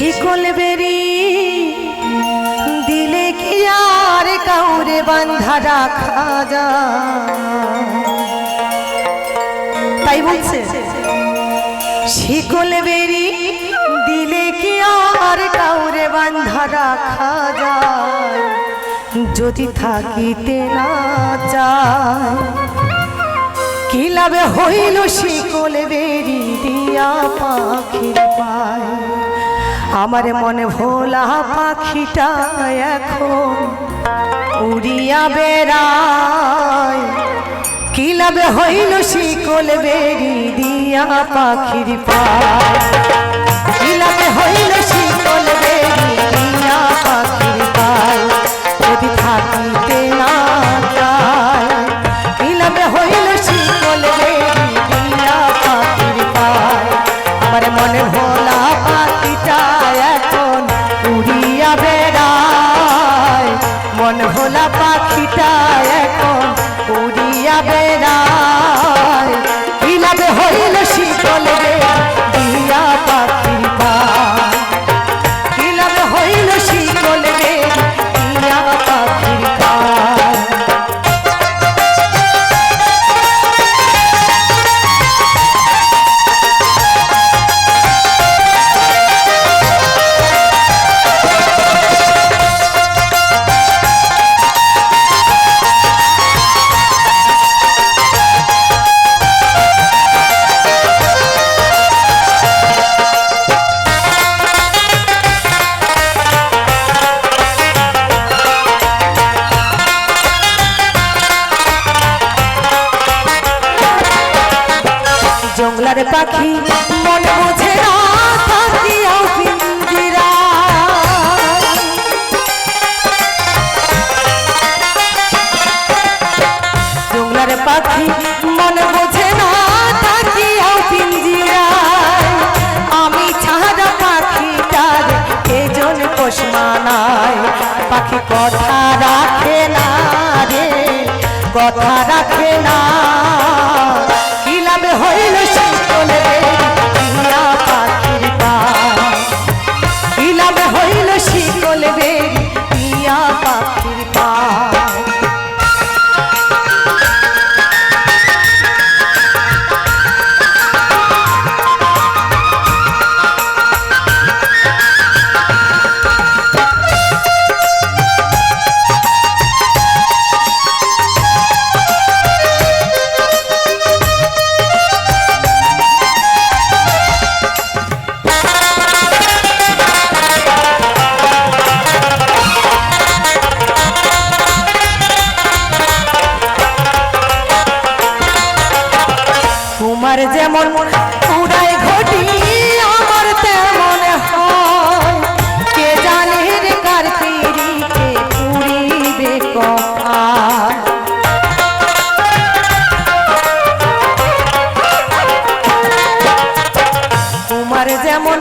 শিকল বেরি দিলে কি আর কাউরে বান্ধা রাখা যায়? তাই বলছে শিকল বেরি দিলে কি আর কাউরে বান্ধা রাখা যায়? যদি থাকিতে না যায় কি লাভে হইল শিকল বেরি দিয়া পাখির পায়? আমার মনে ভোলা পাখিটা এখন উড়িয়া বেড়ায়। কি লাভে হইল শিকল বেরি দিয়া পাখির পায় জঙ্গলার পাখি, মন বোঝে না পাখি, মন বোঝে না আমি ছাড়া পাখিটার এজন পোষ মানায় পাখি কথা রাখে না রে, কথা রাখে না। কি লাভে হইল তোমার যেমন উড়াই ঘটি, আমার তেমন কে জানে রে কার পিড়িতে পুরিবে কথা? তোমার যেমন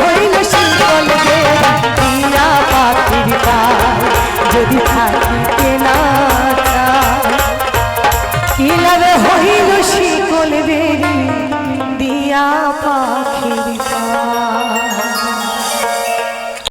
হইল শীতল পিয়া পাখির যদি থাকিতে না কিলাবে হইল শিকল বেরি দিয়া পাখির পা